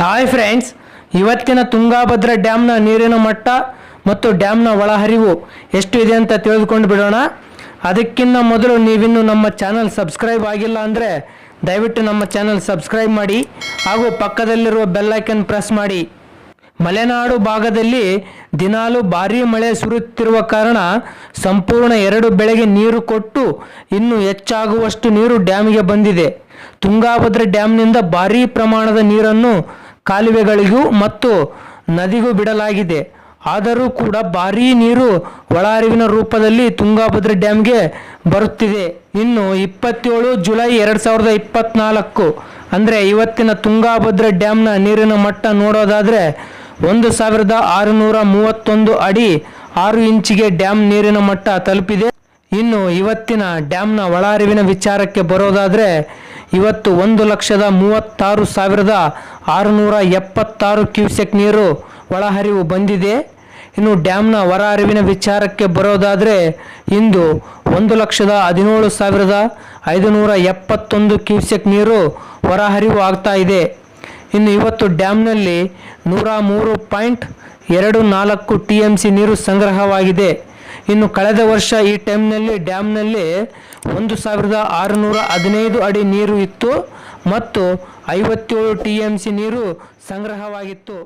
Hi friends ಇವತ್ತಿನ ತುಂಗಾಭದ್ರಾ ಡ್ಯಾಮ್ನ ನೀರಿನ ಮಟ್ಟ ಮತ್ತು ಡ್ಯಾಮ್ನ ಒಳಹರಿವು ಎಷ್ಟು ಇದೆ ಅಂತ ತಿಳಿದುಕೊಂಡು ಬಿಡೋಣ. ಅದಕ್ಕಿಂತ ಮೊದಲು ನೀವಿನ್ನು ನಮ್ಮ ಚಾನಲ್ ಸಬ್ಸ್ಕ್ರೈಬ್ ಆಗಿಲ್ಲ ಅಂದರೆ ದಯವಿಟ್ಟು ನಮ್ಮ ಚಾನಲ್ ಸಬ್ಸ್ಕ್ರೈಬ್ ಮಾಡಿ ಹಾಗೂ ಪಕ್ಕದಲ್ಲಿರುವ ಬೆಲ್ಲೈಕನ್ ಪ್ರೆಸ್ ಮಾಡಿ. ಮಲೆನಾಡು ಭಾಗದಲ್ಲಿ ದಿನಾಲು ಭಾರೀ ಮಳೆ ಸುರಿಯುತ್ತಿರುವ ಕಾರಣ ಸಂಪೂರ್ಣ ಎರಡು ಬೆಳೆಗೆ ನೀರು ಕೊಟ್ಟು ಇನ್ನು ಹೆಚ್ಚಾಗುವಷ್ಟು ನೀರು ಡ್ಯಾಮ್ಗೆ ಬಂದಿದೆ. ತುಂಗಾಭದ್ರ ಡ್ಯಾಮ್ನಿಂದ ಭಾರೀ ಪ್ರಮಾಣದ ನೀರನ್ನು ಕಾಲುವೆಗಳಿಗೂ ಮತ್ತು ನದಿಗೂ ಬಿಡಲಾಗಿದೆ. ಆದರೂ ಕೂಡ ಭಾರೀ ನೀರು ಒಳಹರಿವಿನ ರೂಪದಲ್ಲಿ ತುಂಗಾಭದ್ರ ಡ್ಯಾಮ್ಗೆ ಬರುತ್ತಿದೆ. ಇನ್ನು ಇಪ್ಪತ್ತೇಳು ಜುಲೈ ಎರಡು ಸಾವಿರದ ಇಪ್ಪತ್ನಾಲ್ಕು, ಅಂದರೆ ಇವತ್ತಿನ ತುಂಗಾಭದ್ರಾ ಡ್ಯಾಮ್ನ ನೀರಿನ ಮಟ್ಟ ನೋಡೋದಾದರೆ ಒಂದು ಸಾವಿರದ ಆರುನೂರ ಮೂವತ್ತೊಂದು ಅಡಿ ಆರು ಇಂಚಿಗೆ ಡ್ಯಾಮ್ ನೀರಿನ ಮಟ್ಟ ತಲುಪಿದೆ. ಇನ್ನು ಇವತ್ತಿನ ಡ್ಯಾಮ್ನ ಒಳಹರಿವಿನ ವಿಚಾರಕ್ಕೆ ಬರೋದಾದರೆ ಇವತ್ತು ಒಂದು ಲಕ್ಷದ ಮೂವತ್ತಾರು ಸಾವಿರದ ಆರುನೂರ ಎಪ್ಪತ್ತಾರು ಕ್ಯೂಸೆಕ್ ನೀರು ಒಳಹರಿವು ಬಂದಿದೆ. ಇನ್ನು ಡ್ಯಾಮ್ನ ಹೊರಹರಿವಿನ ವಿಚಾರಕ್ಕೆ ಬರೋದಾದರೆ ಇಂದು ಒಂದು ಲಕ್ಷದ ಹದಿನೇಳು ಸಾವಿರದ ಐದುನೂರ ಎಪ್ಪತ್ತೊಂದು ಕ್ಯೂಸೆಕ್ ನೀರು ಹೊರಹರಿವು ಆಗ್ತಾ ಇದೆ. ಇನ್ನು ಇವತ್ತು ಡ್ಯಾಮ್ನಲ್ಲಿ ನೂರ ಮೂರು ಪಾಯಿಂಟ್ ಎರಡು ನಾಲ್ಕು ಟಿ ಎಂ ಸಿ ನೀರು ಸಂಗ್ರಹವಾಗಿದೆ. ಇನ್ನು ಕಳೆದ ವರ್ಷ ಈ ಟೈಮ್ನಲ್ಲಿ, ಡ್ಯಾಮ್ನಲ್ಲಿ ಒಂದು ಸಾವಿರದ ಆರುನೂರ ಹದಿನೈದು ಅಡಿ ನೀರು ಇತ್ತು ಮತ್ತು ಐವತ್ತೇಳು ಟಿ ಎಂ ಸಿ ನೀರು ಸಂಗ್ರಹವಾಗಿತ್ತು.